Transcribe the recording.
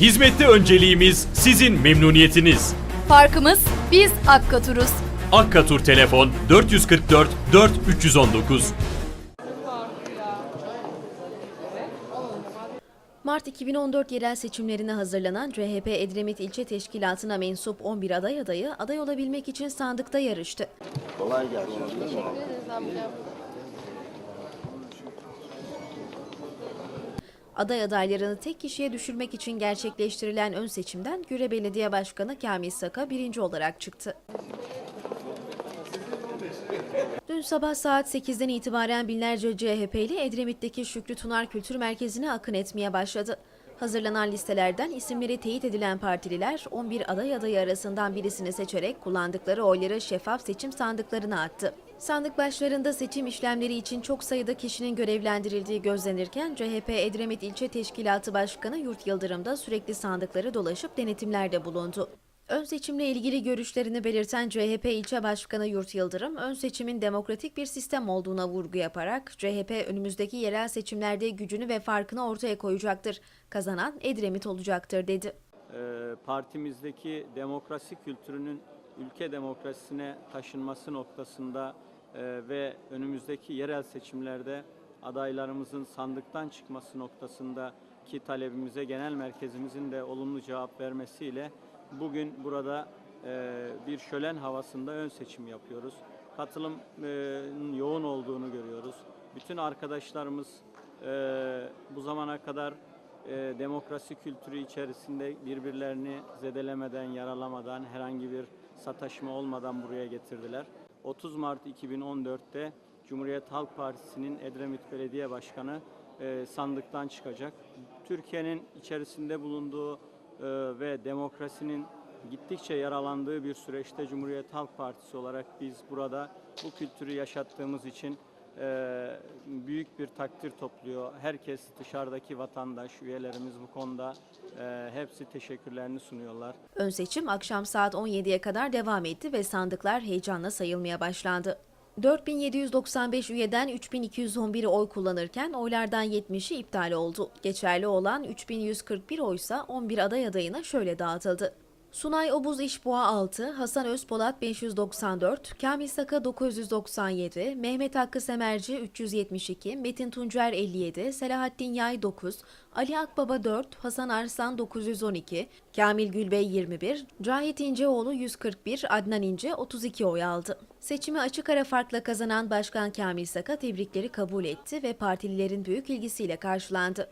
Hizmette önceliğimiz sizin memnuniyetiniz. Farkımız biz Akkatur'uz. Akkatur telefon 444 4 319. Mart 2014 yerel seçimlerine hazırlanan CHP Edremit İlçe Teşkilatı'na mensup 11 aday adayı aday olabilmek için sandıkta yarıştı. Kolay gelsin. Aday adaylarını tek kişiye düşürmek için gerçekleştirilen ön seçimden Güre Belediye Başkanı Kamil Saka birinci olarak çıktı. Dün sabah saat 8'den itibaren binlerce CHP'li Edremit'teki Şükrü Tunar Kültür Merkezi'ne akın etmeye başladı. Hazırlanan listelerden isimleri teyit edilen partililer 11 aday adayı arasından birisini seçerek kullandıkları oyları şeffaf seçim sandıklarına attı. Sandık başlarında seçim işlemleri için çok sayıda kişinin görevlendirildiği gözlenirken CHP Edremit İlçe Teşkilatı Başkanı Yurt Yıldırım da sürekli sandıkları dolaşıp denetimlerde bulundu. Ön seçimle ilgili görüşlerini belirten CHP ilçe başkanı Yurt Yıldırım, ön seçimin demokratik bir sistem olduğuna vurgu yaparak CHP önümüzdeki yerel seçimlerde gücünü ve farkını ortaya koyacaktır. Kazanan Edremit olacaktır dedi. e, partimizdeki demokrasi kültürünün ülke demokrasisine taşınması noktasında ve önümüzdeki yerel seçimlerde adaylarımızın sandıktan çıkması noktasında ki talebimize genel merkezimizin de olumlu cevap vermesiyle bugün burada e, bir şölen havasında ön seçim yapıyoruz. Katılımın yoğun olduğunu görüyoruz. Bütün arkadaşlarımız e, bu zamana kadar e, demokrasi kültürü içerisinde birbirlerini zedelemeden, yaralamadan, herhangi bir sataşma olmadan buraya getirdiler. 30 Mart 2014'te Cumhuriyet Halk Partisi'nin Edremit Belediye Başkanı e, sandıktan çıkacak. Türkiye'nin içerisinde bulunduğu e, ve demokrasinin gittikçe yaralandığı bir süreçte Cumhuriyet Halk Partisi olarak biz burada bu kültürü yaşattığımız için e, büyük bir takdir topluyor. Herkes dışarıdaki vatandaş, üyelerimiz bu konuda e, hepsi teşekkürlerini sunuyorlar. Ön seçim akşam saat 17'ye kadar devam etti ve sandıklar heyecanla sayılmaya başlandı. 4795 üyeden 3211 oy kullanırken oylardan 70'i iptal oldu. Geçerli olan 3141 oysa 11 aday adayına şöyle dağıtıldı. Sunay Obuz İşboğa 6, Hasan Özpolat 594, Kamil Saka 997, Mehmet Hakkı Semerci 372, Metin Tuncer 57, Selahattin Yay 9, Ali Akbaba 4, Hasan Arslan 912, Kamil Gülbey 21, Cahit İnceoğlu 141, Adnan İnce 32 oy aldı. Seçimi açık ara farkla kazanan Başkan Kamil Saka tebrikleri kabul etti ve partililerin büyük ilgisiyle karşılandı.